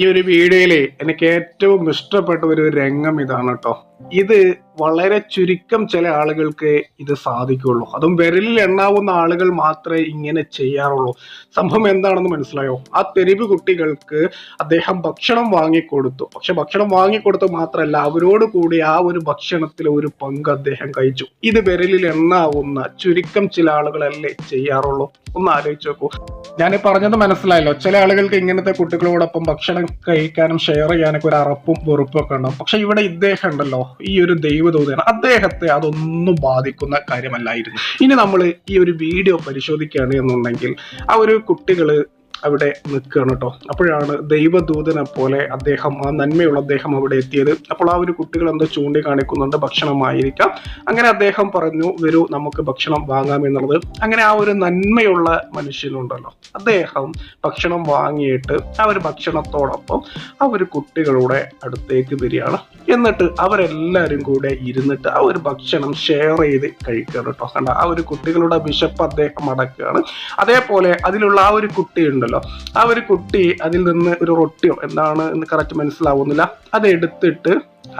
ഈ ഒരു വീഡിയോയിലെ എനിക്ക് ഏറ്റവും ഇഷ്ടപ്പെട്ട ഒരു രംഗം ഇതാണ് കേട്ടോ ഇത് വളരെ ചുരുക്കം ചില ആളുകൾക്ക് ഇത് സാധിക്കുള്ളൂ. അതും വിരലിൽ എണ്ണാവുന്ന ആളുകൾ മാത്രമേ ഇങ്ങനെ ചെയ്യാറുള്ളൂ. സംഭവം എന്താണെന്ന് മനസ്സിലായോ? ആ തെരുവ് കുട്ടികൾക്ക് അദ്ദേഹം ഭക്ഷണം വാങ്ങിക്കൊടുത്തു. പക്ഷെ ഭക്ഷണം വാങ്ങിക്കൊടുത്തു മാത്രമല്ല അവരോട് കൂടി ആ ഒരു ഭക്ഷണത്തിൽ ഒരു പങ്ക് അദ്ദേഹം കഴിച്ചു. ഇത് വിരലിൽ എണ്ണാവുന്ന ചുരുക്കം ചില ആളുകളല്ലേ ചെയ്യാറുള്ളൂ? ഒന്ന് ആലോചിച്ച് നോക്കൂ. ഞാൻ പറഞ്ഞത് മനസ്സിലായല്ലോ. ചില ആളുകൾക്ക് ഇങ്ങനത്തെ കുട്ടികളോടൊപ്പം ഭക്ഷണം കഴിക്കാനും ഷെയർ ചെയ്യാനൊക്കെ ഒരു അറപ്പും വെറുപ്പും ഒക്കെ ഉണ്ടാവും. പക്ഷെ ഇവിടെ ഇദ്ദേഹം ഉണ്ടല്ലോ ഈ ഒരു ദൈവദൂതയാണ്. അദ്ദേഹത്തെ അതൊന്നും ബാധിക്കുന്ന കാര്യമല്ലായിരുന്നു. ഇനി നമ്മൾ ഈ ഒരു വീഡിയോ പരിശോധിക്കുകയാണ് എന്നുണ്ടെങ്കിൽ ആ ഒരു കുട്ടികൾ അവിടെ നിൽക്കുകയാണ് കേട്ടോ. അപ്പോഴാണ് ദൈവദൂതനെ പോലെ അദ്ദേഹം ആ നന്മയുള്ള അദ്ദേഹം അവിടെ എത്തിയത്. അപ്പോൾ ആ ഒരു കുട്ടികൾ എന്തോ ചൂണ്ടിക്കാണിക്കുന്നുണ്ട് ഭക്ഷണമായിരിക്കാം. അങ്ങനെ അദ്ദേഹം പറഞ്ഞു വരൂ നമുക്ക് ഭക്ഷണം വാങ്ങാം എന്നുള്ളത്. അങ്ങനെ ആ ഒരു നന്മയുള്ള മനുഷ്യനുണ്ടല്ലോ. അദ്ദേഹം ഭക്ഷണം വാങ്ങിയിട്ട് ആ ഒരു ഭക്ഷണത്തോടൊപ്പം ആ ഒരു കുട്ടികളുടെ അടുത്തേക്ക് വരികയാണ്. എന്നിട്ട് അവരെല്ലാവരും കൂടെ ഇരുന്നിട്ട് ആ ഒരു ഭക്ഷണം ഷെയർ ചെയ്ത് കഴിക്കുകയാണ് കേട്ടോ. കണ്ട? ആ ഒരു കുട്ടികളുടെ വിശപ്പ് അദ്ദേഹം അടക്കുകയാണ്. അതേപോലെ അതിലുള്ള ആ ഒരു കുട്ടി ഉണ്ടല്ലോ. ആ ഒരു കുട്ടി അതിൽ നിന്ന് ഒരു റൊട്ടിയോ എന്താണ് എന്ന് കറക്റ്റ് മനസ്സിലാവുന്നില്ല. അത് എടുത്തിട്ട്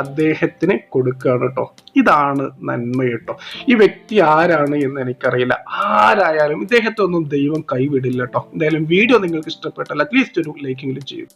അദ്ദേഹത്തിന് കൊടുക്കുകയാണ് കേട്ടോ. ഇതാണ് നന്മ കേട്ടോ. ഈ വ്യക്തി ആരാണ് എന്ന് എനിക്കറിയില്ല. ആരായാലും ഇദ്ദേഹത്തെ ഒന്നും ദൈവം കൈവിടില്ല കേട്ടോ. എന്തായാലും വീഡിയോ നിങ്ങൾക്ക് ഇഷ്ടപ്പെട്ടാൽ അറ്റ്ലീസ്റ്റ് ഒരു ലൈക്കെങ്കിലും ചെയ്യും